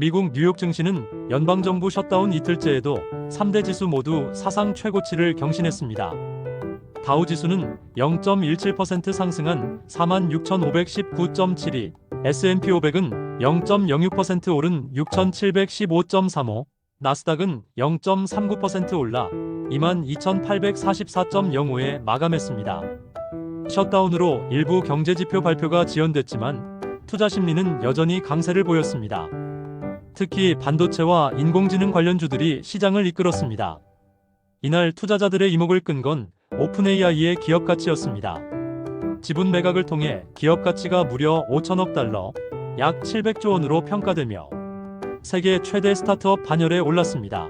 미국 뉴욕 증시는 연방정부 셧다운 이틀째에도 3대 지수 모두 사상 최고치를 경신했습니다. 다우 지수는 0.17% 상승한 46,519.72, S&P 500은 0.06% 오른 6,715.35, 나스닥은 0.39% 올라 22,844.05에 마감했습니다. 셧다운으로 일부 경제지표 발표가 지연됐지만 투자 심리는 여전히 강세를 보였습니다. 특히 반도체와 인공지능 관련주들이 시장을 이끌었습니다. 이날 투자자들의 이목을 끈 건 오픈 AI의 기업 가치였습니다. 지분 매각을 통해 기업 가치가 무려 5천억 달러, 약 700조 원으로 평가되며 세계 최대 스타트업 반열에 올랐습니다.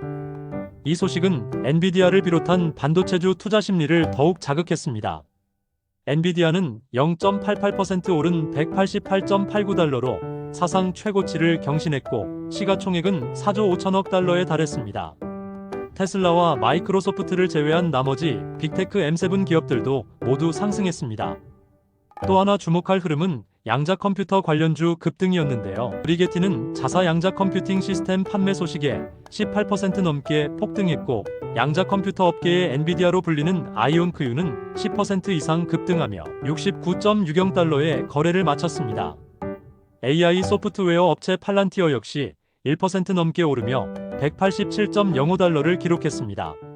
이 소식은 엔비디아를 비롯한 반도체주 투자 심리를 더욱 자극했습니다. 엔비디아는 0.88% 오른 188.89달러로 사상 최고치를 경신했고 시가총액은 4조 5천억 달러에 달했습니다. 테슬라와 마이크로소프트를 제외한 나머지 빅테크 M7 기업들도 모두 상승했습니다. 또 하나 주목할 흐름은 양자 컴퓨터 관련주 급등이었는데요. 브리게티는 자사 양자 컴퓨팅 시스템 판매 소식에 18% 넘게 폭등했고 양자 컴퓨터 업계의 엔비디아로 불리는 아이온크유는 10% 이상 급등하며 69.60달러에 거래를 마쳤습니다. AI 소프트웨어 업체 팔란티어 역시 1% 넘게 오르며 187.05달러를 기록했습니다.